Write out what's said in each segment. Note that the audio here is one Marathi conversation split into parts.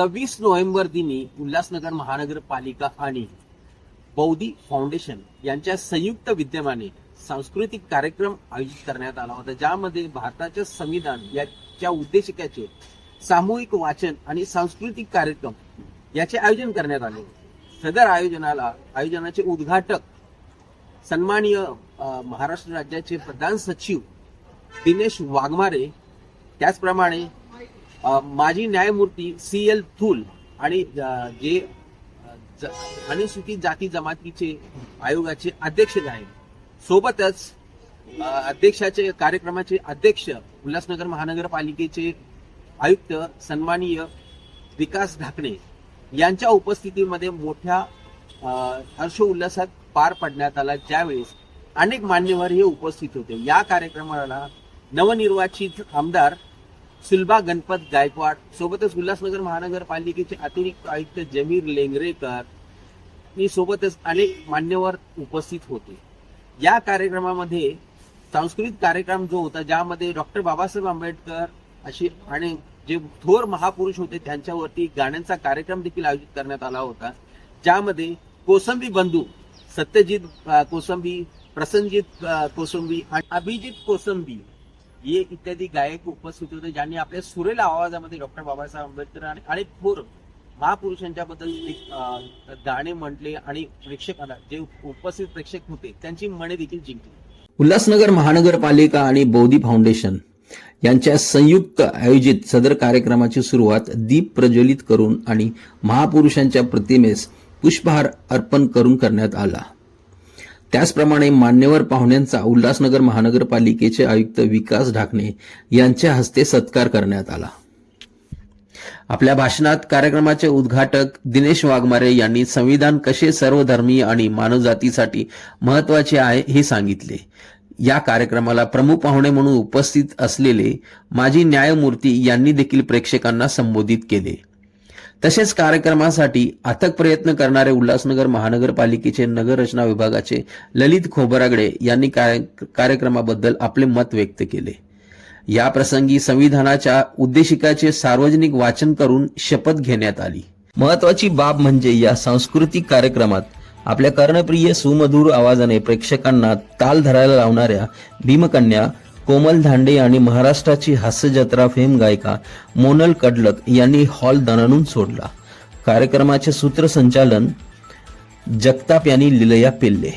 सव्वीस नोव्हेंबर दिनी उल्हासनगर महानगरपालिका आणि बौद्धी फाउंडेशन यांच्या संयुक्त विद्यमाने सांस्कृतिक कार्यक्रम आयोजित करण्यात आला होता ज्यामध्ये भारताचे संविधान याच्या उद्देशिकेचे सामूहिक वाचन आणि सांस्कृतिक कार्यक्रम याचे आयोजन करण्यात आले. होते सदर आयोजनाला आयोजनाचे उद्घाटक सन्माननीय महाराष्ट्र राज्याचे प्रधान सचिव दिनेश वाघमारे त्याचप्रमाणे माजी न्यायमूर्ती सी एल थूल आणि जे ज- अनुसूचित जाती जमातीचे आयोगाचे अध्यक्ष आहेत. सोबतच अध्यक्षाचे कार्यक्रमाचे अध्यक्ष उल्हासनगर महानगरपालिकेचे आयुक्त सन्माननीय विकास ढाकणे यांच्या उपस्थितीमध्ये मोठ्या हर्ष उल्हासात पार पडण्यात आला. ज्यावेळेस अनेक मान्यवर हे उपस्थित होते. या कार्यक्रमाला नवनिर्वाचित आमदार सुलभा गणपत गायकवाड सोबतच उल्हासनगर महानगरपालिकेचे अतिरिक्त आयुक्त जमीर लेंगरेकर आणि सोबतच अनेक मान्यवर उपस्थित होते. या कार्यक्रमामध्ये सांस्कृतिक कार्यक्रम जो होता ज्यामध्ये डॉक्टर बाबासाहेब आंबेडकर अशी आणि जे थोर महापुरुष होते त्यांच्यावरती गाण्यांचा कार्यक्रम देखील आयोजित करण्यात आला होता. ज्यामध्ये कोसंबी बंधू सत्यजित कोसंबी प्रसंजित कोसंबी आणि अभिजित कोसंबी एक इत्यादी गायक उपस्थित होते ज्यांनी आपल्या सुरेल आवाजामध्ये डॉक्टर बाबासाहेब आंबेडकर आणि थोर महापुरुषांच्या बद्दल गाणे म्हटले आणि प्रेक्षकांना जे उपस्थित प्रेक्षक होते त्यांची मने देखील जिंकली. उल्हासनगर महानगरपालिका आणि बौद्धी फाउंडेशन यांच्या संयुक्त आयोजित सदर कार्यक्रमाची सुरुवात दीप प्रज्वलित करून आणि महापुरुषांच्या प्रतिमेस पुष्पहार अर्पण करून करण्यात आला. त्याचप्रमाणे मान्यवर पाहुण्यांचा उल्हासनगर महानगरपालिकेचे आयुक्त विकास ढाकणे यांच्या हस्ते सत्कार करण्यात आला. आपल्या भाषणात कार्यक्रमाचे उद्घाटक दिनेश वाघमारे यांनी संविधान कसे सर्वधर्मीय आणि मानवजातीसाठी महत्त्वाचे आहे हे सांगितले. या कार्यक्रमाला प्रमुख पाहुणे म्हणून उपस्थित असलेले माजी न्यायमूर्ती यांनी देखील प्रेक्षकांना संबोधित केले. तसेच कार्यक्रमासाठी अथक प्रयत्न करणारे उल्हासनगर महानगरपालिकेचे नगररचना विभागाचे ललित खोबरागडे यांनी कार्य- कार्यक्रमाबद्दल आपले मत व्यक्त केले. या प्रसंगी संविधानाच्या उद्देशिकाचे सार्वजनिक वाचन करून शपथ घेण्यात आली. महत्वाची बाब म्हणजे या सांस्कृतिक कार्यक्रमात आपल्या कर्णप्रिय सुमधुर आवाजाने प्रेक्षकांना ताल धरायला लावणाऱ्या भीमकन्या कोमल धांडे आणि महाराष्ट्राची हास्यजत्रा फेम गायिका मोनल कडलक यांनी हॉल दणानून सोडला. कार्यक्रमाचे सूत्रसंचालन जगताप यांनी लिलया पिल्ले.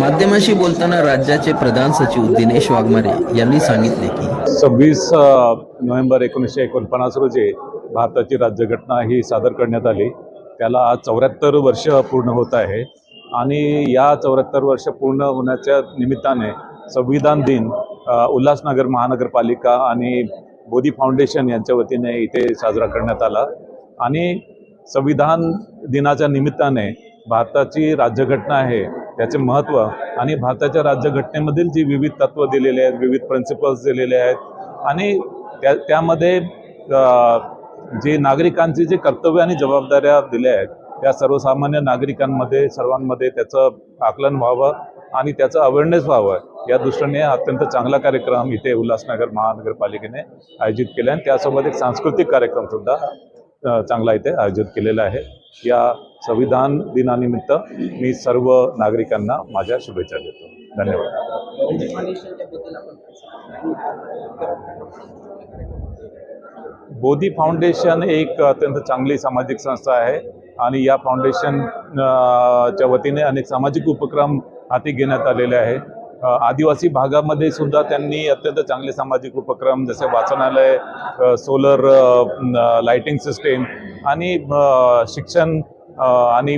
माध्यमाशी बोलताना राज्याचे प्रधान सचिव दिनेश वाघमारे यांनी सांगितले की सव्वीस नोव्हेंबर एकोणीसशे एकोणपन्नास रोजी भारताची राज्यघटना ही सादर करण्यात आली. त्याला आज चौऱ्याहत्तर वर्ष पूर्ण होत आहे. आणि या चौऱ्याहत्तर वर्ष पूर्ण होण्याच्या निमित्ताने संविधान दिन उल्हासनगर महानगरपालिका आणि बोधी फाउंडेशन यांच्या वतीने इथे साजरा करण्यात आला. आणि संविधान दिनाच्या निमित्ताने भारताची राज्यघटना आहे त्याचे महत्त्व आणि भारताच्या राज्यघटनेमधील जी विविध तत्त्व दिलेले आहेत विविध प्रिन्सिपल्स दिलेले आहेत आणि त्या त्यामध्ये जे नागरिकांची जे कर्तव्य आणि जबाबदाऱ्या दिल्या आहेत त्या सर्वसामान्य नागरिकांमध्ये सर्वांमध्ये त्याचं आकलन व्हावं आणि त्याचं अवेअरनेस व्हावं. या दृष्टीने अत्यंत चांगला कार्यक्रम इथे उल्हासनगर महानगरपालिकेने आयोजित केला आणि त्यासोबत एक सांस्कृतिक कार्यक्रमसुद्धा चांगला इथे आयोजित केलेला आहे. या संविधान दिनानिमित्त मी सर्व नागरिकांना माझ्या शुभेच्छा देतो. धन्यवाद. बोधी फाउंडेशन एक अत्यंत चांगली सामाजिक संस्था आहे आणि या फाउंडेशनच्या च्या वतीने अनेक सामाजिक उपक्रम हाती घेण्यात आलेले आहेत. आदिवासी भागामध्ये सुद्धा त्यांनी अत्यंत चांगले सामाजिक उपक्रम जसे वाचनालय सोलर लाइटिंग सिस्टीम आणि शिक्षण आणि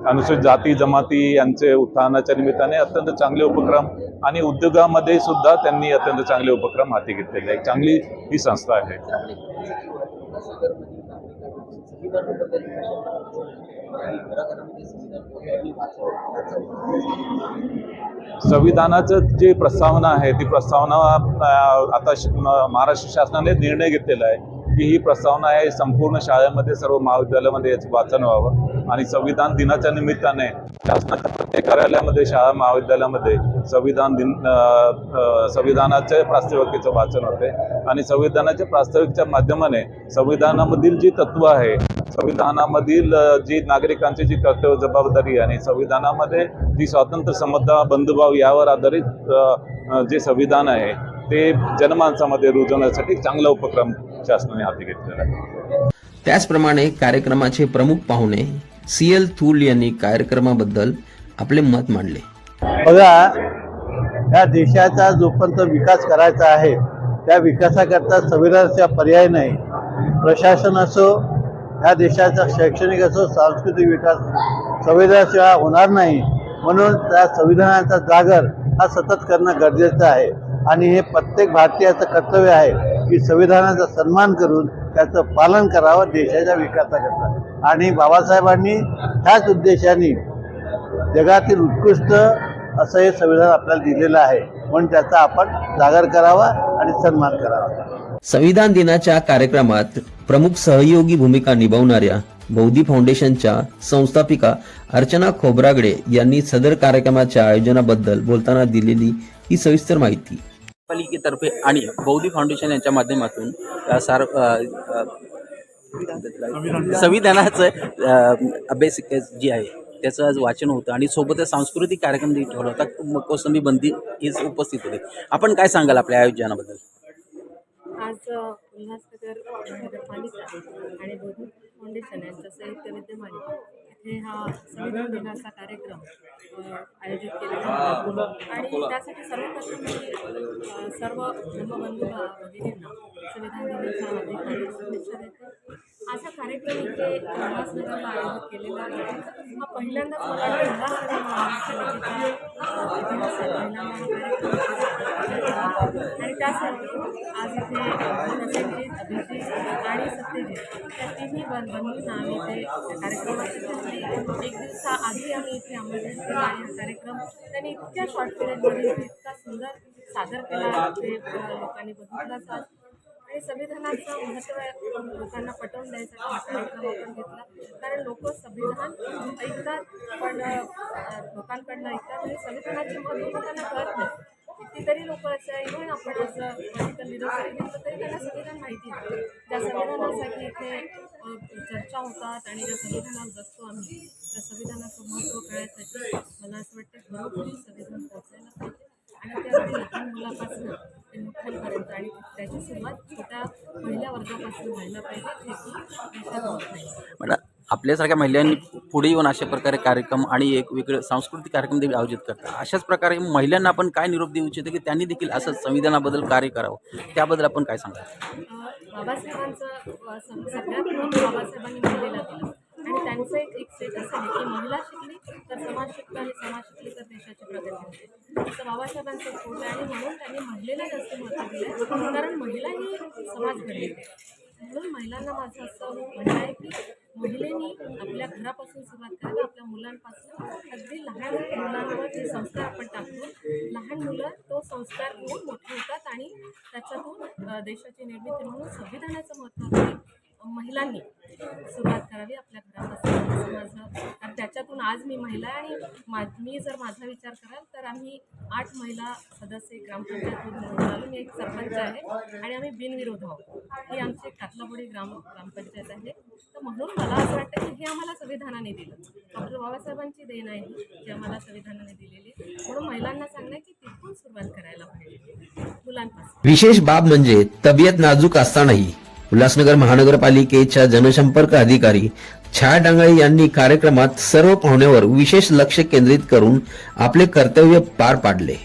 अनुसूचित जाती जमाती यांचे उत्थानाच्या निमित्ताने अत्यंत चांगले उपक्रम आणि उद्योगामध्ये सुद्धा त्यांनी अत्यंत चांगले उपक्रम हाती घेतलेले. आहे चांगली ही संस्था आहे. संविधानाचं जी प्रस्तावना आहे ती प्रस्तावना आता महाराष्ट्र शासनाने निर्णय घेतलेला आहे की ही प्रस्तावना आहे संपूर्ण शाळेमध्ये सर्व महाविद्यालयामध्ये याचं वाचन व्हावं आणि संविधान दिनाच्या निमित्ताने शासनाच्या प्रत्येक कार्यालयामध्ये शाळा महाविद्यालयामध्ये संविधान दिन संविधानाच्या प्रास्ताविकेचं वाचन होते. आणि संविधानाच्या प्रास्ताविकच्या माध्यमाने संविधानामधील जी तत्व आहे संविधानामधील जी नागरिकांची जी कर्तव्य जबाबदारी आणि संविधानामध्ये जी स्वातंत्र्य समता बंधुभाव यावर आधारित जे संविधान आहे ते जनमानसामध्ये रुजवण्यासाठी चांगला उपक्रम शासनाने हाती घेतलेला आहे. त्याचप्रमाणे कार्यक्रमाचे प्रमुख पाहुणे सी एल थूल यांनी कार्यक्रमाबद्दल आपले मत मांडले. बघा या देशाचा जोपर्यंत विकास करायचा आहे त्या विकासाकरता संविधानाचा पर्याय नाही. प्रशासन असो ह्या देशाचा शैक्षणिक असो सांस्कृतिक विकास संविधानाशिवाय होणार नाही. म्हणून त्या संविधानाचा जागर हा सतत करणं गरजेचं आहे. आणि हे प्रत्येक भारतीयाचं कर्तव्य आहे की संविधानाचा सन्मान करून त्याचं पालन करावं देशाच्या विकासाकरता. आणि बाबासाहेबांनी ह्याच उद्देशाने जगातील उत्कृष्ट असं हे संविधान आपल्याला दिलेलं आहे. म्हणून त्याचा आपण जागर करावा आणि सन्मान करावा. संविधान दिनाच्या कार्यक्रमात प्रमुख सहयोगी भूमिका निभावणाऱ्या बौद्धी फाउंडेशनच्या संस्थापिका अर्चना खोबरागडे यांनी सदर कार्यक्रमाच्या आयोजनाबद्दल बोलताना दिलेली ही सविस्तर माहिती. पालिकेतर्फे आणि बौद्धी फाउंडेशन यांच्या माध्यमातून सार संविधानाचं बेसिक जी आहे त्याचं आज वाचन होतं आणि सोबतच सांस्कृतिक कार्यक्रम देखील ठेवला होता कोसंबी बंदी हेच उपस्थित होते. आपण काय सांगाल आपल्या आयोजनाबद्दल? उल्हासनगर नगरपालिका आणि बौद्धिक फाउंडेशन यांच्या संयुक्त विद्यमाने इथे हा संविधान दिनाचा कार्यक्रम आयोजित होता आणि त्यासाठी सर्वप्रथम मी सर्व धर्मबंधू भगिनींना संविधान दिनाच्या हार्दिक शुभेच्छा देते. असा कार्यक्रम इथे उल्हासनगरला आयोजित केलेला आहे. हा पहिल्यांदाच मला उल्हासनगर आणि त्यासाठी आज इथे प्रसेनजित अभिजित आणि सत्यजित त्या तिन्ही बन बंधूंना आम्ही इथे कार्यक्रमाची संधी एक दिवसाआधी आम्ही इथे आमंत्रित केला आणि हा कार्यक्रम. त्यांनी इतक्या शॉर्ट पिरियडमध्ये इथे इतका सुंदर सादर केला. ते लोकांनी बघितलाच आज आणि संविधानाचं महत्त्व लोकांना पटवून द्यायचा हा कार्यक्रम आपण घेतला. कारण लोक संविधान ऐकतात पण लोकांकडनं ऐकतात. आणि संविधानाचे महत्त्व लोकांना कळत नाही. कितीतरी लोक असे आहे इव्हन आपण असं पॉलिटिकल लिडर घेतलं तरी त्यांना संविधान माहिती नाही त्या संविधानासाठी इथे चर्चा होतात आणि ज्या संविधानात जगतो आम्ही त्या संविधानाचं महत्त्व कळायसाठी मला असं वाटतं घरोघरी संविधान पोहोचायला पाहिजे. आणि त्यासाठी लहान मुलापासून ते मोठ्यांपर्यंत आणि त्याची सुरुवात छोट्या पहिल्या वर्गापासून व्हायला पाहिजे जे की होत नाही. आपल्यासारख्या महिलांनी पुढे येऊन अशा प्रकारे कार्यक्रम आणि एक वेगळं सांस्कृतिक कार्यक्रम देखील आयोजित करतात. अशाच प्रकारे महिलांना आपण काय निरोप देऊ इच्छितो की त्यांनी देखील असं संविधानाबद्दल कार्य करावं? त्याबद्दल आपण काय सांगाल? बाबासाहेबांचं सगळ्यात बाबासाहेबांनी महिलेला दिलं आणि त्यांचं एक एक स्टेटस आहे की महिला शिकली तर समाज शिकतो आणि समाज शिकली तर देशाची प्रगती होते. तर बाबासाहेबांचं फोटो आहे आणि म्हणून त्यांनी महिलेला जास्त महत्त्व दिलं कारण महिला ही समाज घडली. म्हणून महिलांना माझं असं म्हणणं आहे की महिलेनी आपल्या घरापासून सुरुवात करावी आपल्या मुलांपासून अगदी लहान मुलांवर जे संस्कार आपण टाकतो लहान मुलं तो संस्कार घेऊन मोठे होतात आणि त्याच्यातून देशाची निर्मिती म्हणून संविधानाचं महत्त्व आहे. महिलांनी सुरुवात करावी आपल्या घरापासून. असं माझं आणि त्याच्यातून आज मी महिला आहे. आणि मा मी जर माझा विचार कराल तर आम्ही आठ महिला सदस्य ग्रामपंचायतमधून आलो. मी एक सरपंच आहे आणि आम्ही बिनविरोध आहोत. ही आमची एक कातलाबोडी ग्राम ग्रामपंचायत आहे. तर म्हणून मला असं वाटतं की हे आम्हाला संविधानाने दिलं. डॉक्टर बाबासाहेबांची देण आहे जी आम्हाला संविधानाने दिलेली. म्हणून महिलांना सांगणं आहे की तिथून सुरुवात करायला पाहिजे. मुलांपासून. विशेष बाब म्हणजे तब्येत नाजूक असतानाही उल्हासनगर महानगरपालिकेच्या जनसंपर्क अधिकारी छाया डांगळे यांनी कार्यक्रमात सर्व पाहुण्यावर विशेष लक्ष केंद्रित करून आपले कर्तव्य पार पाडले.